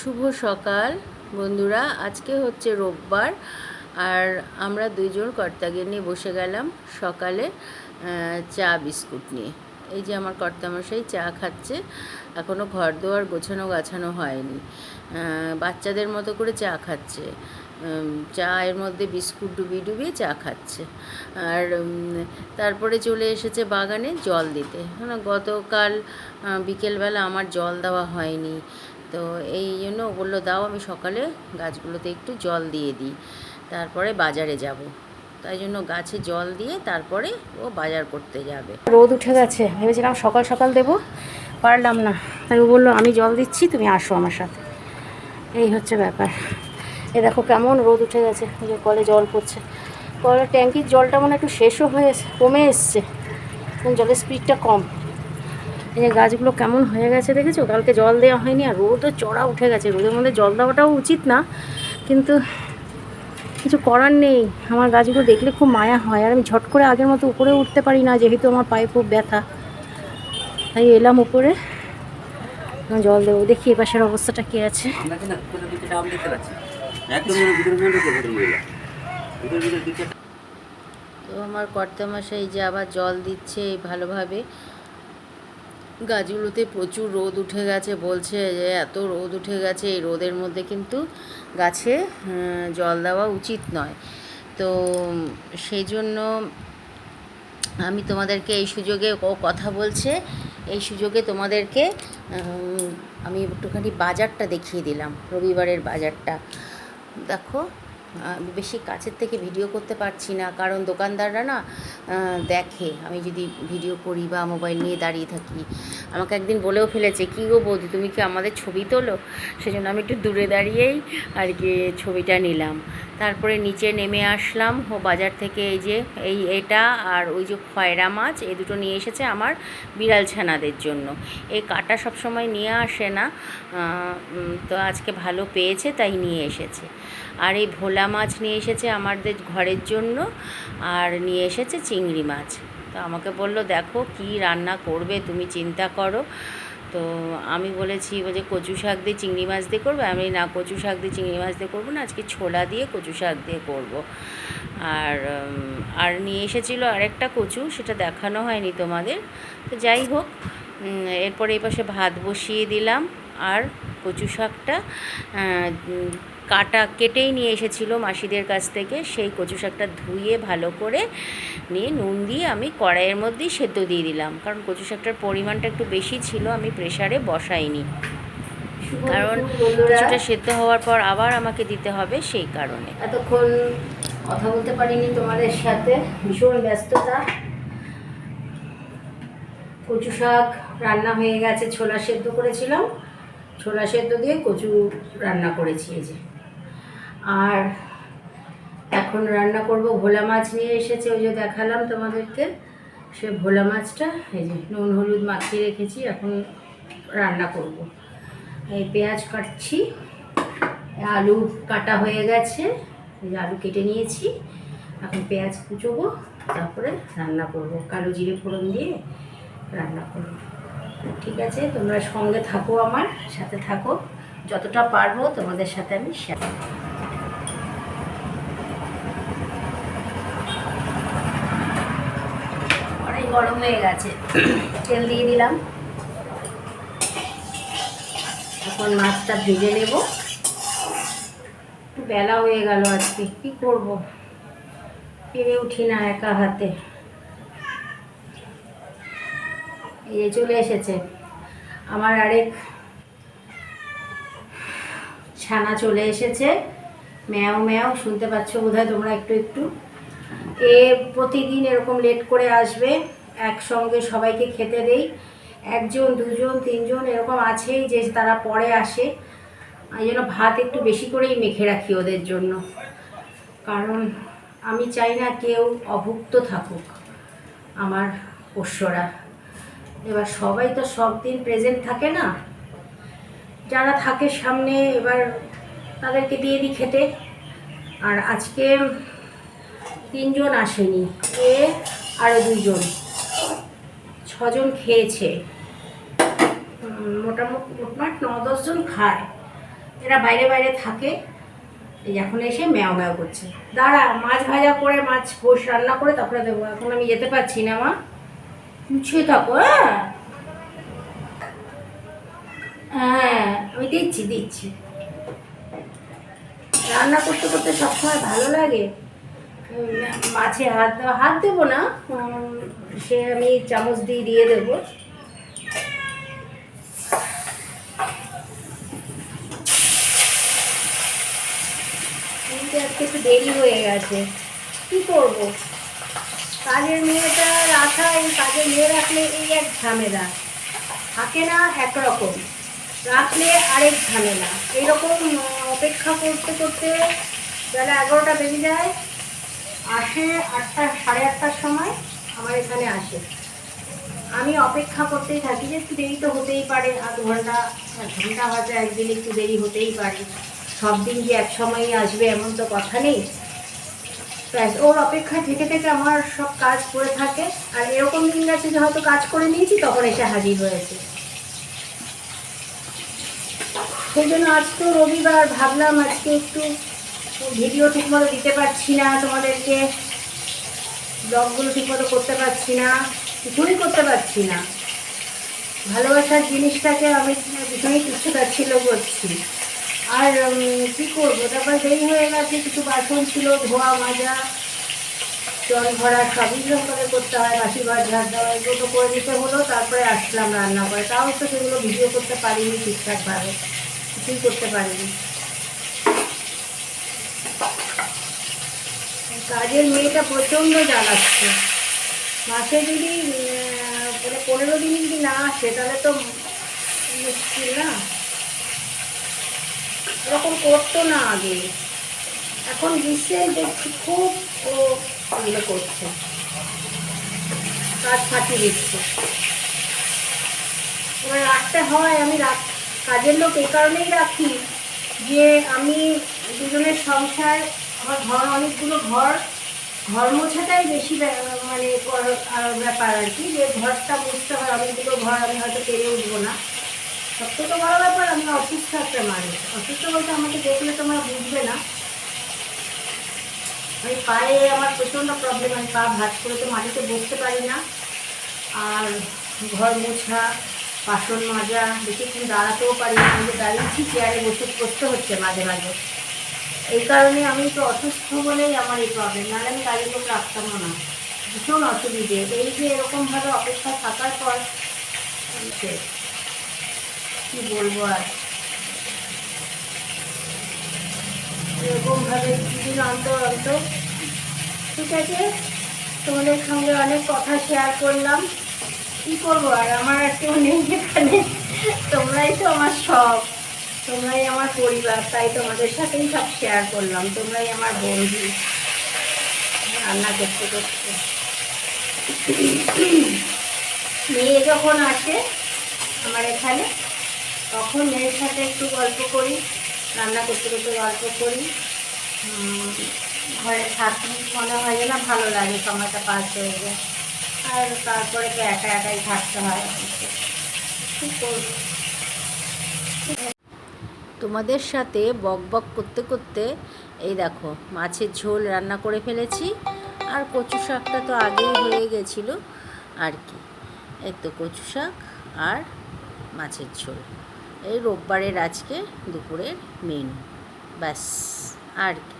শুভ সকাল, বন্ধুরা। আজকে হচ্ছে রোববার, আর আমরা দুইজন নিয়ে বসে গেলাম সকালে চা বিস্কুট নিয়ে। এই যে আমার কর্তামশাই চা খাচ্ছে এখনও ঘর দোয়ার গোছানো গাছানো হয়নি। বাচ্চাদের মতো করে চা খাচ্ছে। চায়ের মধ্যে বিস্কুট ডুবিয়ে ডুবিয়ে চা খাচ্ছে। আর তারপরে চলে এসেছে বাগানে জল দিতে। মানে গতকাল বিকেলবেলা আমার জল দেওয়া হয়নি। তো এই জন্য ও বলল, দাও আমি সকালে গাছগুলোতে একটু জল দিয়ে দিই, তারপরে বাজারে যাব। তাই জন্য গাছে জল দিয়ে তারপরে ও বাজার করতে যাবে। রোদ উঠে গেছে, ভেবেছিলাম সকাল সকাল দেবো, পারলাম না। তাই ও বলল, আমি জল দিচ্ছি, তুমি আসো আমার সাথে। এই হচ্ছে ব্যাপার। এ দেখো কেমন রোদ উঠে গেছে যে কলে জল পড়ছে। কলের ট্যাঙ্কির জলটা মানে একটু শেষও হয়ে কমে এসছে। জলের স্পিডটা কম। এই যে গাছগুলো কেমন হয়ে গেছে দেখেছ? কালকে জল দেওয়া হয়নি আর রোদও চড়া উঠে গেছে। রোদের মধ্যে জল দেওয়াটাও উচিত না। কিন্তু কিছু করার নেই। আমার গাছগুলো দেখলে খুব মায়া হয়। আর আমি ঝট করে আগের মতো উপরে উঠতে পারি না যেহেতু আমার পায়ে খুব ব্যথা। তাই এলাম উপরে। জল দেবো। দেখি এ পাশের অবস্থাটা কি আছে। তো আমার কর্তামশাই যে আবার জল দিচ্ছে ভালোভাবে গাছগুলোতে প্রচুর রোদ উঠে গেছে, বলছে যে এত রোদ উঠে গেছে, এই রোদের মধ্যে কিন্তু গাছে জল দেওয়া উচিত নয়। তো সেই জন্য আমি তোমাদেরকে এই সুযোগে ও কথা বলছে, এই সুযোগে তোমাদেরকে আমি একটুখানি বাজারটা দেখিয়ে দিলাম, রবিবারের বাজারটা। দেখো বেশি কাছের থেকে ভিডিও করতে পারছি না। কারণ দোকানদাররা না দেখে। আমি যদি ভিডিও করি বা মোবাইল নিয়ে দাঁড়িয়ে থাকি, আমাকে একদিন বলেও ফেলেছে, কী গো বৌদি, তুমি কি আমাদের ছবি তোলো? সেজন্য আমি একটু দূরে দাঁড়িয়েই আর কি ছবিটা নিলাম। তারপরে নিচে নেমে আসলাম। ও বাজার থেকে এই যে, এই এটা আর ওই যে খয়রা মাছ এই দুটো নিয়ে এসেছে আমার বিড়াল ছানাদের জন্য। এই কাটা সবসময় নিয়ে আসে না। তো আজকে ভালো পেয়েছে, তাই নিয়ে এসেছে। আর এই ভোলা মাছ নিয়ে এসেছে আমাদের ঘরের জন্য আর নিয়ে এসেছে চিংড়ি মাছ। তো আমাকে বলল, দেখো কি রান্না করবে, তুমি চিন্তা করো। তো আমি বলেছি যে কচু শাক দিয়ে চিংড়ি মাছ দিয়ে করবে? আমি না, কচু শাক দিয়ে চিংড়ি মাছ দিয়ে করব না, আজকে ছোলা দিয়ে কচু শাক দিয়ে করব। আর আর নিয়ে এসেছিল আরেকটা কচু, সেটা দেখানো হয়নি তোমাদের। তো যাই হোক এরপরে এই পাশে ভাত বসিয়ে দিলাম। আর কচু শাকটা কাটা কেটেই নিয়ে এসেছিল মাসিদের কাছ থেকে। সেই কচু শাকটা ধুয়ে ভালো করে নিয়ে নুন দিয়ে আমি কড়াইয়ের মধ্যেই সেদ্ধ দিয়ে দিলাম। কারণ কচু শাকটার পরিমাণটা একটু বেশি ছিল, আমি প্রেশারে বসাইনি। কারণ কিছুটা সেদ্ধ হওয়ার পর আবার আমাকে দিতে হবে সেই কারণে। এতক্ষণ কথা বলতে পারিনি তোমাদের সাথে। ভীষণ ব্যস্ততা। কচু শাক রান্না হয়ে গেছে, ছোলা সেদ্ধ করেছিলাম। ছোলা সেদ্ধ দিয়ে কচু রান্না করেছি এই যে। আর এখন রান্না করব ভোলা মাছ নিয়ে এসেছে, ওই যে দেখালাম তোমাদেরকে। সে ভোলা মাছটা, এই যে নুন, হলুদ মাখিয়ে রেখেছি, এখন রান্না করব। এই পেঁয়াজ কাটছি, আলু কাটা হয়ে গেছে আলু কেটে নিয়েছি, এখন পেঁয়াজ কুচোবো, তারপরে রান্না করব। কালো জিরে ফোড়ন দিয়ে রান্না করব। ঠিক আছে, তোমরা সঙ্গে থাকো আমার, সাথে থাকো, যতটা পারব তোমাদের সাথে আমি শেয়ার অনেক গরম হয়ে গেছে। তেল দিয়ে দিলাম। এখন মাছটা ভেজে নেব। বেলা হয়ে গেল আজকে, কি করব? পেরে উঠি না একা হাতে। এই চলে এসেছে। আমার আরেক ছানা চলে এসেছে। ম্যাও ম্যাও, শুনতে পাচ্ছ বোধহয় তোমরা একটু একটু। এ প্রতিদিন এরকম লেট করে আসবে। একসঙ্গে সবাইকে খেতে দেই। একজন, দুজন, তিনজন এরকম আছেই যে তারা পরে আসে। এই জন্য ভাত একটু বেশি করেই মেখে রাখি ওদের জন্য। কারণ আমি চাই না কেউ অভুক্ত থাকুক আমার পোষ্যরা। এবার সবাই তো সব দিন প্রেজেন্ট থাকে না। যারা থাকে সামনে এবার তাদেরকে দিয়ে দিই খেতে। আর আজকে তিনজন আসেনি, এ আরও দুজন। ছজন খেয়েছে। মোটামুটি মোটমাট ন দশজন খায়। এরা বাইরে বাইরে থাকে। এখন এসে ম্যাও ম্যাও করছে। দাঁড়া, মাছ ভাজা করে, মাছ পোষ রান্না করে তারপরে দেবো। এখন আমি যেতে পারছি না, মা। মুছিয়ে থাকো হ্যাঁ? হ্যাঁ আমি দিচ্ছি দিচ্ছি। রান্না করতে করতে সবসময় ভালো লাগে। মাছে হাত হাত দেবো না সে আমি চামচ দিয়ে দিয়ে দেবো। একটু দেরি হয়ে গেছে। কি করব? কাজের মেয়েটা রাখা এই কাজের মেয়ে রাখলে এই এক ঝামেলা। থাকে না একরকম রাখলে আরেক ঝামেলা। এইরকম আহ, অপেক্ষা করতে করতে বেলা এগারোটা বেজে যায়। আসে আটটা, সাড়ে আটটার সময় আমার এখানে আসে। আমি অপেক্ষা করতেই থাকি যে একটু দেরি তো হতেই পারে, আধ ঘণ্টা ঘণ্টা হয়তো একদিন একটু দেরি হতেই পারে। সব দিন যে এক সময়ই আসবে এমন তো কথা নেই। ব্যাস, ওর অপেক্ষায় থেকে থেকে আমার সব কাজ করে থাকে। আর এরকম দিন গেছে যে হয়তো কাজ করে নিয়েছি, তখন এসে হাজির হয়েছে। সেই জন্য আজ তো রবিবার, ভাবলাম আজকে একটু ভিডিও ঠিকমতো দিতে পারছি না, তোমাদেরকে ব্লগগুলো ঠিকমতো করতে পারছি না, কিছুই করতে পারছি না। ভালোবাসার জিনিসটাকে আমি ভীষণই তুচ্ছতাচ্ছিল্য করছি। আর কী করব? তারপর দেরি হয়ে গেছে, কিছু বাসন ছিল, ধোয়া, মাজা, জল ভরা সবই করে করতে হয় বাসি ঘর ঝাড় দেওয়া এগুলো তো করে দিতে হলো, তারপরে আসলাম রান্না করে। তাও তো সেগুলো ভিডিও করতে পারিনি ঠিকঠাকভাবে, কিছুই করতে পারিনি। কাজের মেয়েটা প্রচণ্ড জ্বালাচ্ছে। মাসে যদি মানে পনেরো দিন যদি না আসে, তাহলে তো মুশকিল না? এরকম করতো না আগে। এখন গ্রীষ্মে দেখছি খুব ও এগুলো করছে। কাজ ফাটিয়ে দিচ্ছে। এবার রাখতে হয়, আমি রাখ কাজের লোক এই কারণেই রাখি যে আমি দুজনের সংসার আমার ঘর, অনেকগুলো ঘর ঘর মোছাটাই বেশি মানে ব্যাপার আর কি, যে ঘরটা মুছতে হয়, অনেকগুলো ঘর আমি হয়তো পেরে উঠবো না। সব থেকে বড় ব্যাপার আমি অসুস্থ একটা মানুষ। অসুস্থ বলতে আমাকে দেখলে তোমরা বুঝবে না। আমি পায়ে আমার প্রচণ্ড প্রবলেম আমি পা ভাঁজ করে তো মাটিতে বসতে পারি না। আর ঘর মোছা, বাসন মাজা বেশিক্ষণ দাঁড়াতেও পারি না, আমি দাঁড়িয়েছি, চেয়ারে বসে করতে হচ্ছে মাঝে মাঝে। এই কারণে আমি তো অসুস্থ বলেই আমার এই প্রবলেম নাহলে আমি কাজের লোক রাখতাম না। ভীষণ অসুবিধে। এই যে এরকমভাবে অপেক্ষা থাকার পর কি বলব আর? এরকমভাবে কিছুদিন অন্তর অন্তর। ঠিক আছে? তোমাদের সঙ্গে অনেক কথা শেয়ার করলাম। কি করব আর? আমার আর কেউ নেই এখানে। তোমরাই তো আমার সব। তোমরাই আমার পরিবার, তাই তোমাদের সাথেই সব শেয়ার করলাম। তোমরাই আমার বন্ধু। রান্না করতে করতে। মেয়ে যখন আসে আমার এখানে, তখন মেয়ের সাথে একটু গল্প করি, রান্না করতে করতে গল্প করি। ঘরে থাকি, মনে হয় না ভালো লাগে, সময়টা পাস হয়ে যায়। আর তারপরে তো একা একাই থাকতে হয়। কী করব। তোমাদের সাথে বক বক করতে করতে এই দেখো, মাছের ঝোল রান্না করে ফেলেছি। আর কচু শাকটা তো আগেই হয়ে গেছিল আর কি। এই তো কচু শাক আর মাছের ঝোল। এই রোববারের আজকে দুপুরের মেনু ব্যাস, আর কি।